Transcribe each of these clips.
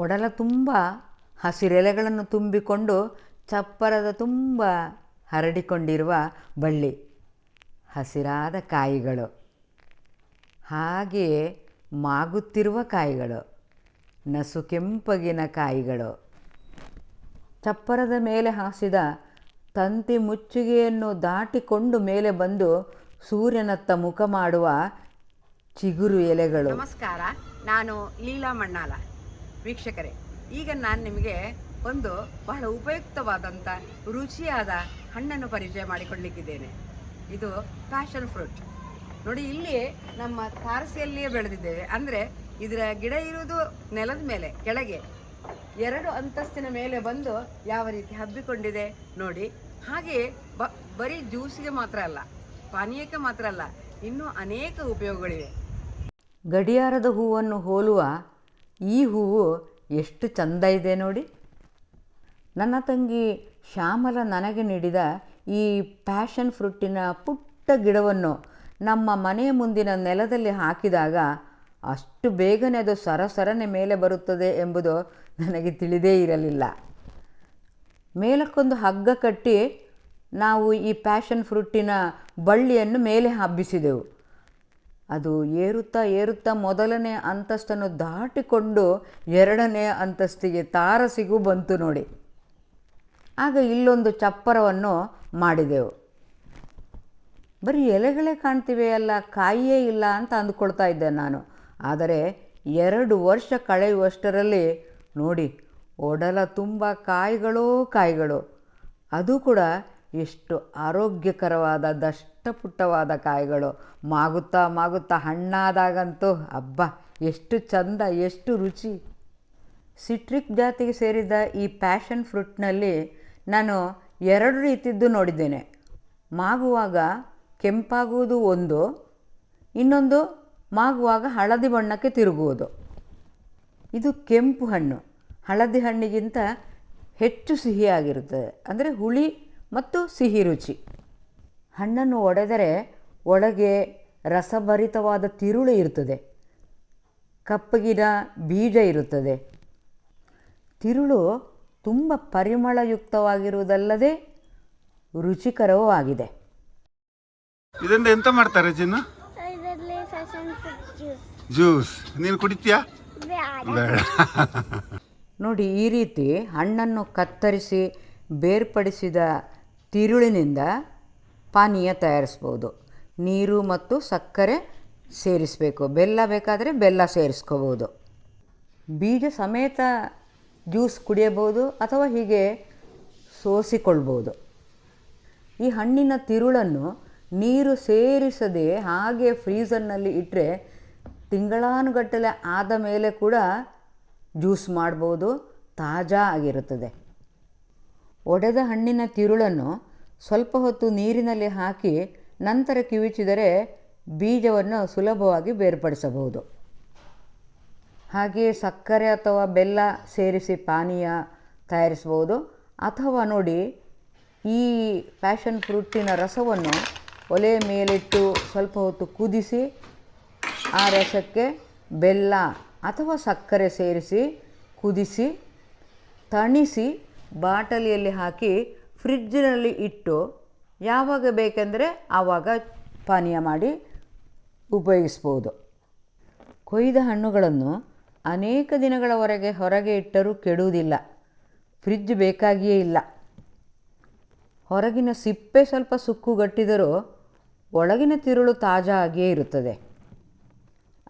ಒಡಲ ತುಂಬ ಹಸಿರೆಲೆಗಳನ್ನು ತುಂಬಿಕೊಂಡು ಚಪ್ಪರದ ತುಂಬ ಹರಡಿಕೊಂಡಿರುವ ಬಳ್ಳಿ, ಹಸಿರಾದ ಕಾಯಿಗಳು. ಹಾಗೆಯೇ ಮಾಗುತ್ತಿರುವ ಕಾಯಿಗಳು, ನಸು ಕೆಂಪಗಿನ ಕಾಯಿಗಳು. ಚಪ್ಪರದ ಮೇಲೆ ಹಾಸಿದ ತಂತಿ ಮುಚ್ಚುಗೆಯನ್ನು ದಾಟಿಕೊಂಡು ಮೇಲೆ ಬಂದು ಸೂರ್ಯನತ್ತ ಮುಖ ಮಾಡುವ ಚಿಗುರು ಎಲೆಗಳು. ನಮಸ್ಕಾರ, ನಾನು ಲೀಲಾ ಮಣ್ಣಾಲ. ವೀಕ್ಷಕರೇ, ಈಗ ನಾನು ನಿಮಗೆ ಒಂದು ಬಹಳ ಉಪಯುಕ್ತವಾದಂಥ ರುಚಿಯಾದ ಹಣ್ಣನ್ನು ಪರಿಚಯ ಮಾಡಿಕೊಳ್ಳಿಕ್ಕಿದ್ದೇನೆ. ಇದು ಪ್ಯಾಷನ್ ಫ್ರೂಟ್ ನೋಡಿ, ಇಲ್ಲಿ ನಮ್ಮ ತಾರಸಿಯಲ್ಲಿಯೇ ಬೆಳೆದಿದ್ದೇವೆ. ಅಂದರೆ ಇದರ ಗಿಡ ಇರುವುದು ನೆಲದ ಮೇಲೆ, ಕೆಳಗೆ. ಎರಡು ಅಂತಸ್ತಿನ ಮೇಲೆ ಬಂದು ಯಾವ ರೀತಿ ಹಬ್ಬಿಕೊಂಡಿದೆ ನೋಡಿ. ಹಾಗೆಯೇ ಬ, ಬರೀ ಜ್ಯೂಸಿಗೆ ಮಾತ್ರ ಅಲ್ಲ, ಪಾನೀಯಕ್ಕೆ ಮಾತ್ರ ಅಲ್ಲ, ಇನ್ನೂ ಅನೇಕ ಉಪಯೋಗಗಳಿವೆ. ಗಡಿಯಾರದ ಹೂವನ್ನು ಹೋಲುವ ಈ ಹೂವು ಎಷ್ಟು ಚಂದ ಇದೆ ನೋಡಿ. ನನ್ನ ತಂಗಿ ಶ್ಯಾಮಲ ನನಗೆ ನೀಡಿದ ಈ ಪ್ಯಾಷನ್ ಫ್ರೂಟಿನ ಪುಟ್ಟ ಗಿಡವನ್ನು ನಮ್ಮ ಮನೆಯ ಮುಂದಿನ ನೆಲದಲ್ಲಿ ಹಾಕಿದಾಗ ಅಷ್ಟು ಬೇಗನೆ ಅದು ಸರಸರನೆ ಮೇಲೆ ಬರುತ್ತದೆ ಎಂಬುದು ನನಗೆ ತಿಳಿದೇ ಇರಲಿಲ್ಲ. ಮೇಲಕ್ಕೊಂದು ಹಗ್ಗ ಕಟ್ಟಿ ನಾವು ಈ ಪ್ಯಾಷನ್ ಫ್ರೂಟಿನ ಬಳ್ಳಿಯನ್ನು ಮೇಲೆ ಹಬ್ಬಿಸಿದೆವು. ಅದು ಏರುತ್ತಾ ಏರುತ್ತಾ ಮೊದಲನೇ ಅಂತಸ್ತನ್ನು ದಾಟಿಕೊಂಡು ಎರಡನೇ ಅಂತಸ್ತಿಗೆ ತಾರಸಿಗೂ ಬಂತು ನೋಡಿ. ಆಗ ಇಲ್ಲೊಂದು ಚಪ್ಪರವನ್ನು ಮಾಡಿದೆವು. ಬರೀ ಎಲೆಗಳೇ ಕಾಣ್ತಿವೆ ಅಲ್ಲ ಕಾಯಿಯೇ ಇಲ್ಲ ಅಂತ ಅಂದ್ಕೊಳ್ತಾ ಇದ್ದೆ ನಾನು. ಆದರೆ ಎರಡು ವರ್ಷ ಕಳೆಯುವಷ್ಟರಲ್ಲಿ ನೋಡಿ, ಒಡಲ ತುಂಬ ಕಾಯಿಗಳೋ ಕಾಯಿಗಳು. ಅದು ಕೂಡ ಎಷ್ಟು ಆರೋಗ್ಯಕರವಾದ, ದಷ್ಟಪುಟ್ಟವಾದ ಕಾಯಿಗಳು. ಮಾಗುತ್ತಾ ಮಾಗುತ್ತಾ ಹಣ್ಣಾದಾಗಂತೂ, ಅಬ್ಬಾ, ಎಷ್ಟು ಚಂದ, ಎಷ್ಟು ರುಚಿ. ಸಿಟ್ರಿಕ್ ಜಾತಿಗೆ ಸೇರಿದ ಈ ಪ್ಯಾಷನ್ ಫ್ರೂಟ್ನಲ್ಲಿ ನಾನು ಎರಡು ರೀತಿದ್ದು ನೋಡಿದ್ದೇನೆ. ಮಾಗುವಾಗ ಕೆಂಪಾಗುವುದು ಒಂದು, ಇನ್ನೊಂದು ಮಾಗುವಾಗ ಹಳದಿ ಬಣ್ಣಕ್ಕೆ ತಿರುಗುವುದು. ಇದು ಕೆಂಪು ಹಣ್ಣು. ಹಳದಿ ಹಣ್ಣಿಗಿಂತ ಹೆಚ್ಚು ಸಿಹಿಯಾಗಿರುತ್ತದೆ. ಅಂದರೆ ಹುಳಿ ಮತ್ತು ಸಿಹಿ ರುಚಿ. ಹಣ್ಣನ್ನು ಒಡೆದರೆ ಒಳಗೆ ರಸಭರಿತವಾದ ತಿರುಳು ಇರುತ್ತದೆ. ಕಪ್ಪಗಿನ ಬೀಜ ಇರುತ್ತದೆ. ತಿರುಳು ತುಂಬ ಪರಿಮಳಯುಕ್ತವಾಗಿರುವುದಲ್ಲದೆ ರುಚಿಕರವೂ ಆಗಿದೆ. ಇದರಿಂದ ಎಂತ ಮಾಡ್ತಾರೆ ಚಿನ್ನ? ಫ್ಯಾಷನ್ ಜ್ಯೂಸ್ ಜ್ಯೂಸ್ ನೀನು ಕುಡಿತೀಯಾ? ನೋಡಿ ಈ ರೀತಿ ಹಣ್ಣನ್ನು ಕತ್ತರಿಸಿ ಬೇರ್ಪಡಿಸಿದ ತಿರುಳಿನಿಂದ ಪಾನೀಯ ತಯಾರಿಸ್ಬೋದು. ನೀರು ಮತ್ತು ಸಕ್ಕರೆ ಸೇರಿಸಬೇಕು. ಬೆಲ್ಲ ಬೇಕಾದರೆ ಬೆಲ್ಲ ಸೇರಿಸ್ಕೋಬೋದು. ಬೀಜ ಸಮೇತ ಜ್ಯೂಸ್ ಕುಡಿಯಬಹುದು ಅಥವಾ ಹೀಗೆ ಸೋಸಿಕೊಳ್ಬೋದು. ಈ ಹಣ್ಣಿನ ತಿರುಳನ್ನು ನೀರು ಸೇರಿಸದೆ ಹಾಗೆ ಫ್ರೀಸರ್ನಲ್ಲಿ ಇಟ್ಟರೆ ತಿಂಗಳಾನುಗಟ್ಟಲೆ ಆದ ಮೇಲೆ ಕೂಡ ಜ್ಯೂಸ್ ಮಾಡ್ಬೋದು. ತಾಜಾ ಆಗಿರುತ್ತದೆ. ಒಡೆದ ಹಣ್ಣಿನ ತಿರುಳನ್ನು ಸ್ವಲ್ಪ ಹೊತ್ತು ನೀರಿನಲ್ಲಿ ಹಾಕಿ ನಂತರ ಕಿವಿಚಿದರೆ ಬೀಜವನ್ನು ಸುಲಭವಾಗಿ ಬೇರ್ಪಡಿಸಬಹುದು. ಹಾಗೆಯೇ ಸಕ್ಕರೆ ಅಥವಾ ಬೆಲ್ಲ ಸೇರಿಸಿ ಪಾನೀಯ ತಯಾರಿಸಬಹುದು. ಅಥವಾ ನೋಡಿ, ಈ ಪ್ಯಾಷನ್ ಫ್ರೂಟಿನ ರಸವನ್ನು ಒಲೆಯ ಮೇಲಿಟ್ಟು ಸ್ವಲ್ಪ ಹೊತ್ತು ಕುದಿಸಿ, ಆ ರಸಕ್ಕೆ ಬೆಲ್ಲ ಅಥವಾ ಸಕ್ಕರೆ ಸೇರಿಸಿ ಕುದಿಸಿ, ತಣಿಸಿ ಬಾಟಲಿಯಲ್ಲಿ ಹಾಕಿ ಫ್ರಿಡ್ಜಿನಲ್ಲಿ ಇಟ್ಟು ಯಾವಾಗ ಬೇಕೆಂದರೆ ಆವಾಗ ಪಾನೀಯ ಮಾಡಿ ಉಪಯೋಗಿಸ್ಬೋದು. ಕೊಯ್ದ ಹಣ್ಣುಗಳನ್ನು ಅನೇಕ ದಿನಗಳವರೆಗೆ ಹೊರಗೆ ಇಟ್ಟರೂ ಕೆಡುವುದಿಲ್ಲ. ಫ್ರಿಡ್ಜ್ ಬೇಕಾಗಿಯೇ ಇಲ್ಲ. ಹೊರಗಿನ ಸಿಪ್ಪೆ ಸ್ವಲ್ಪ ಸುಕ್ಕುಗಟ್ಟಿದರೂ ಒಳಗಿನ ತಿರುಳು ತಾಜಾ ಆಗಿಯೇ ಇರುತ್ತದೆ.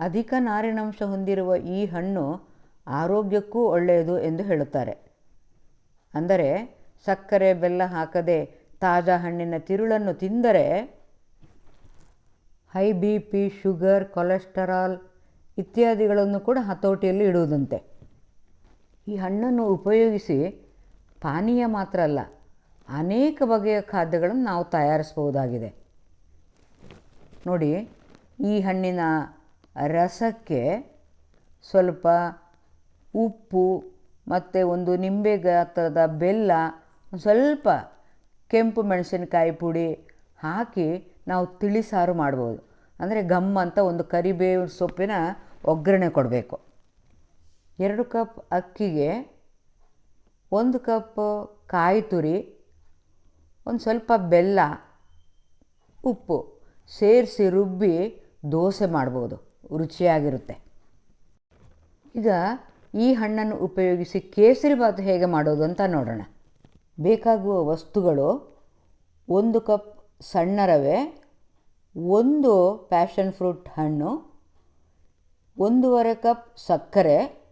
ಅಧಿಕ ನಾರಿನಂಶ ಹೊಂದಿರುವ ಈ ಹಣ್ಣು ಆರೋಗ್ಯಕ್ಕೂ ಒಳ್ಳೆಯದು ಎಂದು ಹೇಳುತ್ತಾರೆ. ಅಂದರೆ ಸಕ್ಕರೆ ಬೆಲ್ಲ ಹಾಕದೆ ತಾಜಾ ಹಣ್ಣಿನ ತಿರುಳನ್ನು ತಿಂದರೆ high B P, sugar, cholesterol ಇತ್ಯಾದಿಗಳನ್ನು ಕೂಡ ಹತೋಟಿಯಲ್ಲಿ ಇಡುವುದಂತೆ. ಈ ಹಣ್ಣನ್ನು ಉಪಯೋಗಿಸಿ ಪಾನೀಯ ಮಾತ್ರ ಅಲ್ಲ, ಅನೇಕ ಬಗೆಯ ಖಾದ್ಯಗಳನ್ನು ನಾವು ತಯಾರಿಸ್ಬೋದಾಗಿದೆ ನೋಡಿ, ಈ ಹಣ್ಣಿನ ರಸಕ್ಕೆ ಸ್ವಲ್ಪ ಉಪ್ಪು ಮತ್ತು ಒಂದು ನಿಂಬೆ ಗಾತ್ರದ ಬೆಲ್ಲ ಸ್ವಲ್ಪ ಕೆಂಪು ಮೆಣಸಿನಕಾಯಿ ಪುಡಿ ಹಾಕಿ ನಾವು ತಿಳಿಸಾರು ಮಾಡ್ಬೋದು. ಅಂದರೆ ಘಮ್ ಅಂತ ಒಂದು ಕರಿಬೇವು ಸೊಪ್ಪಿನ ಒಗ್ಗರಣೆ ಕೊಡಬೇಕು. ಎರಡು ಕಪ್ ಅಕ್ಕಿಗೆ ಒಂದು ಕಪ್ ಕಾಯಿ ತುರಿ, ಒಂದು ಸ್ವಲ್ಪ ಬೆಲ್ಲ, ಉಪ್ಪು ಸೇರಿಸಿ ರುಬ್ಬಿ ದೋಸೆ ಮಾಡ್ಬೋದು. ರುಚಿಯಾಗಿರುತ್ತೆ. ಈಗ ಈ ಹಣ್ಣನ್ನು ಉಪಯೋಗಿಸಿ ಕೇಸರಿ ಬಾತ್ ಹೇಗೆ ಮಾಡೋದು ಅಂತ ನೋಡೋಣ. ಬೇಕಾಗುವ ವಸ್ತುಗಳು ಒಂದು ಕಪ್ ಸಣ್ಣ ರವೆ, ಒಂದು ಪ್ಯಾಷನ್ ಫ್ರೂಟ್ ಹಣ್ಣು, ಒಂದೂವರೆ ಕಪ್ ಸಕ್ಕರೆ,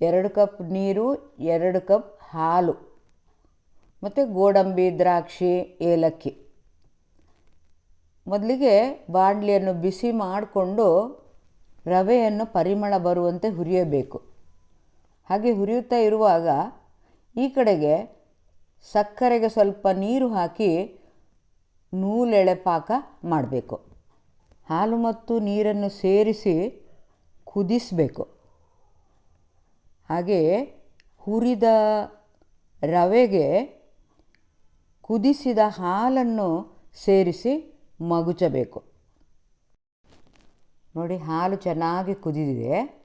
ಎರಡು ಕಪ್ ನೀರು, ಎರಡು ಕಪ್ ಹಾಲು ಮತ್ತು ಗೋಡಂಬಿ, ದ್ರಾಕ್ಷಿ, ಏಲಕ್ಕಿ. ಮೊದಲಿಗೆ ಬಾಣಲಿಯನ್ನು ಬಿಸಿ ಮಾಡಿಕೊಂಡು ರವೆಯನ್ನು ಪರಿಮಳ ಬರುವಂತೆ ಹುರಿಯಬೇಕು. ಹಾಗೆ ಹುರಿಯುತ್ತಾ ಇರುವಾಗ ಈ ಕಡೆಗೆ ಸಕ್ಕರೆಗೆ ಸ್ವಲ್ಪ ನೀರು ಹಾಕಿ ನೂಲೆಳೆ ಪಾಕ ಮಾಡಬೇಕು. ಹಾಲು ಮತ್ತು ನೀರನ್ನು ಸೇರಿಸಿ ಕುದಿಸಬೇಕು. ಹಾಗೆ ಹುರಿದ ರವೆಗೆ ಕುದಿಸಿದ ಹಾಲನ್ನು ಸೇರಿಸಿ ಮಗುಚಬೇಕು. ನೋಡಿ ಹಾಲು ಚೆನ್ನಾಗಿ ಕುದಿದಿದೆ.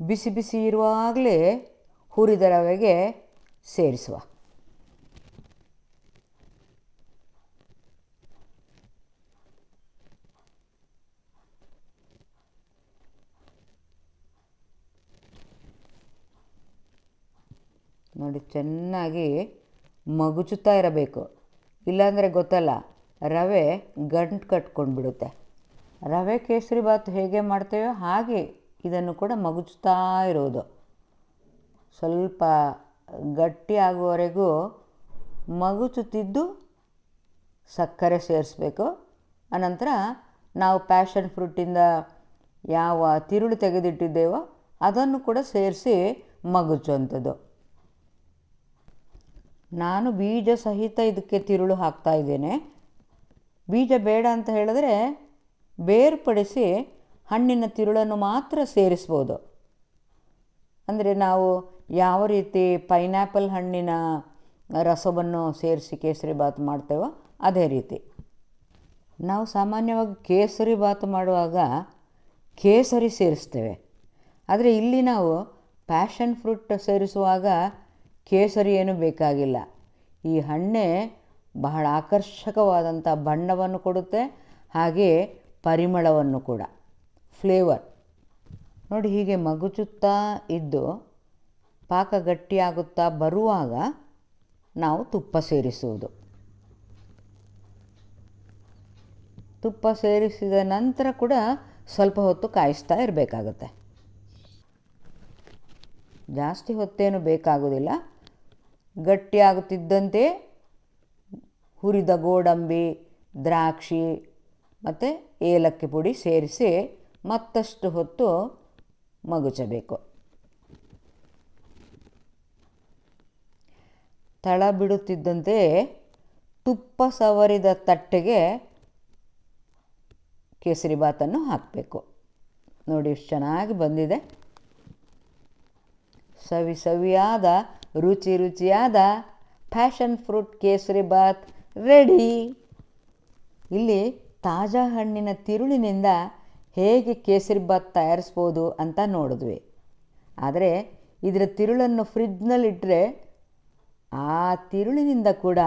ಬಿಸಿ ಬಿಸಿ ಇರುವಾಗಲೇ ಹುರಿದ ರವೆಗೆ ಸೇರಿಸುವ. ನೋಡಿ, ಚೆನ್ನಾಗಿ ಮಗುಚುತ್ತಾ ಇರಬೇಕು. ಇಲ್ಲಾಂದರೆ ಗೊತ್ತಲ್ಲ, ರವೆ ಗಂಟು ಕಟ್ಕೊಂಡ್ಬಿಡುತ್ತೆ. ರವೆ ಕೇಸರಿ ಬಾತ್ ಹೇಗೆ ಮಾಡ್ತೇವೋ ಹಾಗೆ ಇದನ್ನು ಕೂಡ ಮಗುಚುತ್ತಾ ಇರೋದು. ಸ್ವಲ್ಪ ಗಟ್ಟಿ ಆಗುವವರೆಗೂ ಮಗುಚುತ್ತಿದ್ದು ಸಕ್ಕರೆ ಸೇರಿಸ್ಬೇಕು. ಅನಂತರ ನಾವು ಪ್ಯಾಷನ್ ಫ್ರೂಟಿಂದ ಯಾವ ತಿರುಳು ತೆಗೆದಿಟ್ಟಿದ್ದೇವೋ ಅದನ್ನು ಕೂಡ ಸೇರಿಸಿ ಮಗುಚುವಂಥದ್ದು. ನಾನು ಬೀಜ ಸಹಿತ ಇದಕ್ಕೆ ತಿರುಳು ಹಾಕ್ತಾ ಇದ್ದೇನೆ. ಬೀಜ ಬೇಡ ಅಂತ ಹೇಳಿದ್ರೆ ಬೇರ್ಪಡಿಸಿ ಹಣ್ಣಿನ ತಿರುಳನ್ನು ಮಾತ್ರ ಸೇರಿಸ್ಬೋದು. ಅಂದರೆ ನಾವು ಯಾವ ರೀತಿ ಪೈನಾಪಲ್ ಹಣ್ಣಿನ ರಸವನ್ನು ಸೇರಿಸಿ ಕೇಸರಿ ಬಾತ್ ಮಾಡ್ತೇವೋ ಅದೇ ರೀತಿ. ನಾವು ಸಾಮಾನ್ಯವಾಗಿ ಕೇಸರಿ ಬಾತ್ ಮಾಡುವಾಗ ಕೇಸರಿ ಸೇರಿಸ್ತೇವೆ. ಆದರೆ ಇಲ್ಲಿ ನಾವು ಪ್ಯಾಷನ್ ಫ್ರೂಟ್ ಸೇರಿಸುವಾಗ ಕೇಸರಿ ಏನು ಬೇಕಾಗಿಲ್ಲ. ಈ ಹಣ್ಣೆ ಬಹಳ ಆಕರ್ಷಕವಾದಂಥ ಬಣ್ಣವನ್ನು ಕೊಡುತ್ತೆ, ಹಾಗೆ ಪರಿಮಳವನ್ನು ಕೂಡ. ಫ್ಲೇವರ್. ನೋಡಿ ಹೀಗೆ ಮಗುಚುತ್ತಾ ಇದ್ದು ಪಾಕ ಗಟ್ಟಿಯಾಗುತ್ತಾ ಬರುವಾಗ ನಾವು ತುಪ್ಪ ಸೇರಿಸುವುದು. ತುಪ್ಪ ಸೇರಿಸಿದ ನಂತರ ಕೂಡ ಸ್ವಲ್ಪ ಹೊತ್ತು ಕಾಯಿಸ್ತಾ ಇರಬೇಕಾಗುತ್ತೆ. ಜಾಸ್ತಿ ಹೊತ್ತೇನು ಬೇಕಾಗೋದಿಲ್ಲ. ಗಟ್ಟಿಯಾಗುತ್ತಿದ್ದಂತೆ ಹುರಿದ ಗೋಡಂಬಿ, ದ್ರಾಕ್ಷಿ ಮತ್ತು ಏಲಕ್ಕಿ ಪುಡಿ ಸೇರಿಸಿ ಮತ್ತಷ್ಟು ಹೊತ್ತು ಮಗುಚಬೇಕು. ತಳ ಬಿಡುತ್ತಿದ್ದಂತೆ ತುಪ್ಪ ಸವರಿದ ತಟ್ಟೆಗೆ ಕೇಸರಿ ಬಾತನ್ನು ಹಾಕಬೇಕು. ನೋಡಿ ಎಷ್ಟು ಚೆನ್ನಾಗಿ ಬಂದಿದೆ. ಸವಿ ಸವಿಯಾದ, ರುಚಿ ರುಚಿಯಾದ passion fruit kesari bath ready. ಇಲ್ಲಿ ತಾಜಾ ಹಣ್ಣಿನ ತಿರುಳಿನಿಂದ ಹೇಗೆ ಕೇಸರಿ ಬಾತ್ ತಯಾರಿಸ್ಬೋದು ಅಂತ ನೋಡಿದ್ವಿ. ಆದರೆ ಇದರ ತಿರುಳನ್ನು ಫ್ರಿಡ್ಜ್ನಲ್ಲಿಟ್ಟರೆ ಆ ತಿರುಳಿನಿಂದ ಕೂಡ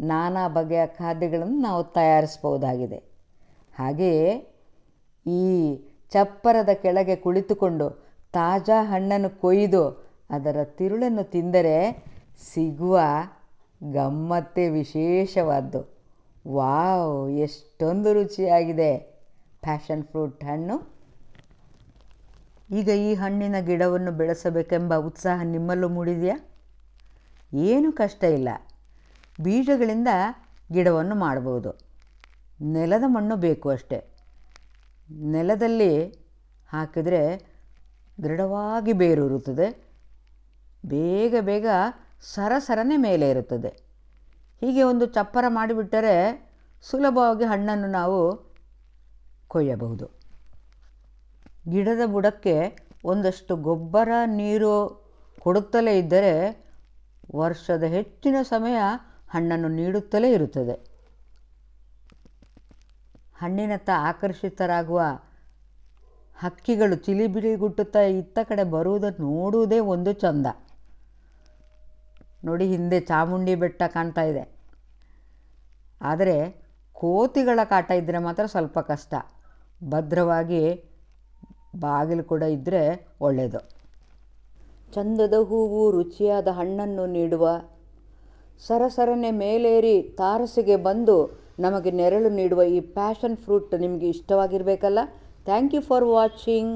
ನಾನಾ ಬಗೆಯ ಖಾದ್ಯಗಳನ್ನು ನಾವು ತಯಾರಿಸ್ಬೋದಾಗಿದೆ ಹಾಗೆಯೇ ಈ ಚಪ್ಪರದ ಕೆಳಗೆ ಕುಳಿತುಕೊಂಡು ತಾಜಾ ಹಣ್ಣನ್ನು ಕೊಯ್ದು ಅದರ ತಿರುಳನ್ನು ತಿಂದರೆ ಸಿಗುವ ಗಮ್ಮತ್ತೇ ವಿಶೇಷವಾದ್ದು. ವಾವ್, ಎಷ್ಟೊಂದು ರುಚಿಯಾಗಿದೆ. ಪ್ಯಾಷನ್ ಫ್ರೂಟ್ ಹಣ್ಣು. ಈಗ ಈ ಹಣ್ಣಿನ ಗಿಡವನ್ನು ಬೆಳೆಸಬೇಕೆಂಬ ಉತ್ಸಾಹ ನಿಮ್ಮಲ್ಲೂ ಮೂಡಿದೆಯಾ? ಏನೂ ಕಷ್ಟ ಇಲ್ಲ. ಬೀಜಗಳಿಂದ ಗಿಡವನ್ನು ಮಾಡ್ಬೋದು ನೆಲದ ಮಣ್ಣು ಬೇಕು ಅಷ್ಟೆ. ನೆಲದಲ್ಲಿ ಹಾಕಿದರೆ ದೃಢವಾಗಿ ಬೇರೂರುತ್ತದೆ. ಬೇಗ ಬೇಗ ಸರಸರನೆ ಮೇಲೆ ಇರುತ್ತದೆ. ಹೀಗೆ ಒಂದು ಚಪ್ಪರ ಮಾಡಿಬಿಟ್ಟರೆ ಸುಲಭವಾಗಿ ಹಣ್ಣನ್ನು ನಾವು ಕೊಯ್ಯಬಹುದು. ಗಿಡದ ಬುಡಕ್ಕೆ ಒಂದಷ್ಟು ಗೊಬ್ಬರ, ನೀರು ಕೊಡುತ್ತಲೇ ಇದ್ದರೆ ವರ್ಷದ ಹೆಚ್ಚಿನ ಸಮಯ ಹಣ್ಣನ್ನು ನೀಡುತ್ತಲೇ ಇರುತ್ತದೆ. ಹಣ್ಣಿನತ್ತ ಆಕರ್ಷಿತರಾಗುವ ಹಕ್ಕಿಗಳು ಚಿಲಿಬಿಲಿ ಗುಟ್ಟುತ್ತಾ ಇತ್ತ ಕಡೆ ಬರುವುದನ್ನು ನೋಡುವುದೇ ಒಂದು ಚಂದ. ನೋಡಿ, ಹಿಂದೆ ಚಾಮುಂಡಿ ಬೆಟ್ಟ ಕಾಣ್ತಾ ಇದೆ. ಆದರೆ ಕೋತಿಗಳ ಕಾಟ ಇದ್ದರೆ ಮಾತ್ರ ಸ್ವಲ್ಪ ಕಷ್ಟ. ಭದ್ರವಾಗಿ ಬಾಗಿಲು ಕೂಡ ಇದ್ದರೆ ಒಳ್ಳೆಯದು ಚಂದದ ಹೂವು, ರುಚಿಯಾದ ಹಣ್ಣನ್ನು ನೀಡುವ ಸರಸರನೆ ಮೇಲೇರಿ ತಾರಸಿಗೆ ಬಂದು ನಮಗೆ ನೆರಳು ನೀಡುವ ಈ ಪ್ಯಾಷನ್ ಫ್ರೂಟ್ ನಿಮಗೆ ಇಷ್ಟವಾಗಿರಬೇಕಲ್ಲ? Thank you for watching